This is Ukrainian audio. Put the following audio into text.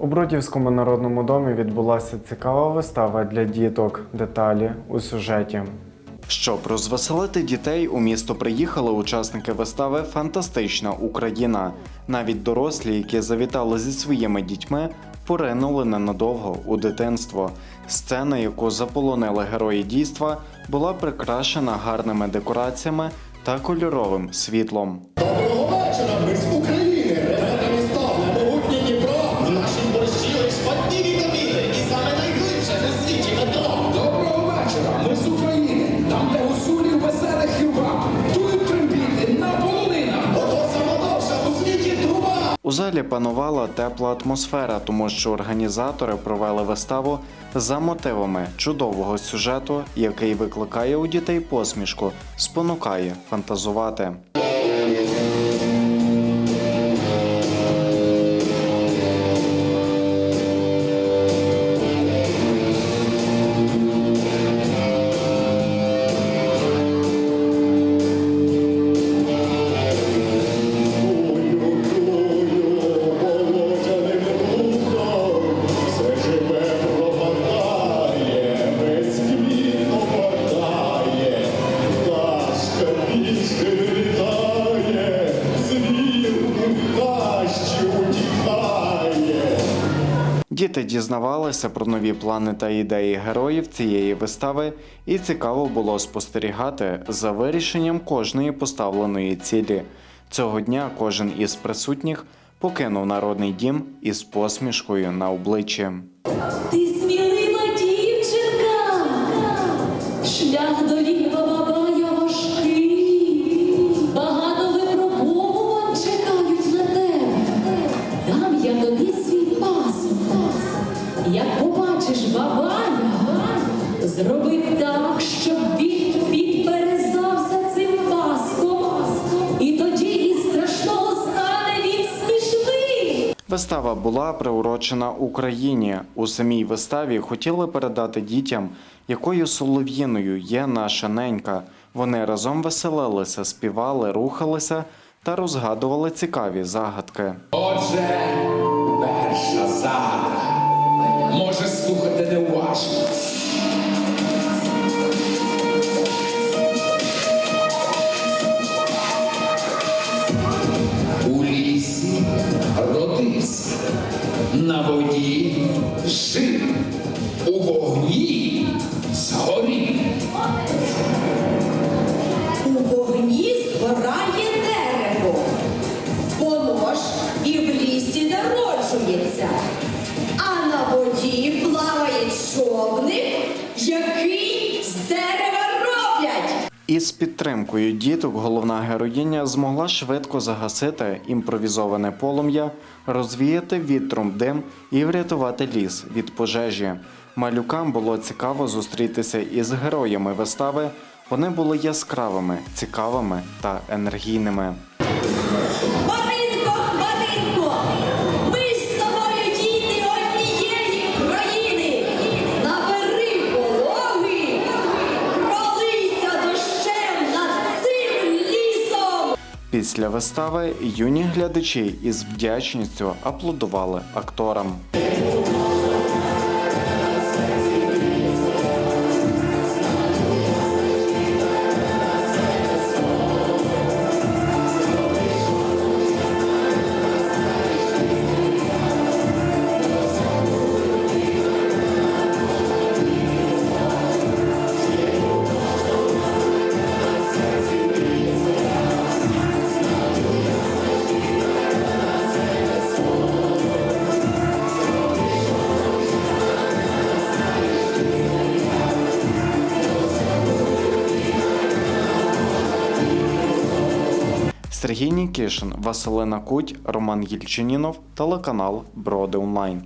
У Бродівському народному домі відбулася цікава вистава для діток. Деталі у сюжеті. Щоб розвеселити дітей, у місто приїхали учасники вистави Фантастична Україна. Навіть дорослі, які завітали зі своїми дітьми, поринули ненадовго у дитинство. Сцена, яку заполонили герої дійства, була прикрашена гарними декораціями та кольоровим світлом. Доброго вечора, ми з України, У залі панувала тепла атмосфера, тому що організатори провели виставу за мотивами чудового сюжету, який викликає у дітей посмішку, спонукає фантазувати. Діти дізнавалися про нові плани та ідеї героїв цієї вистави, і цікаво було спостерігати за вирішенням кожної поставленої цілі. Цього дня кожен із присутніх покинув народний дім із посмішкою на обличчі. Ти смілива дівчинка, шлях до Львова бабая важкий, багато випробовувань чекають на тебе. Дам я тобі свій. Як побачиш бабая, зроби так, щоб він підперезався цим паском, і тоді із страшного стане він смішний. Вистава була приурочена Україні. У самій виставі хотіли передати дітям, якою солов'їною є наша ненька. Вони разом веселилися, співали, рухалися та розгадували цікаві загадки. Отже, перша загадка. Може слухати неуважно. У лісі родився, на воді жив, у вогні згорів. Із підтримкою діток головна героїня змогла швидко загасити імпровізоване полум'я, розвіяти вітром дим і врятувати ліс від пожежі. Малюкам було цікаво зустрітися із героями вистави. Вони були яскравими, цікавими та енергійними. Маринко, Маринко, Після вистави юні глядачі із вдячністю аплодували акторам. Сергій Нікішин, Василина Куть, Роман Гільчинінов, телеканал Броди Онлайн.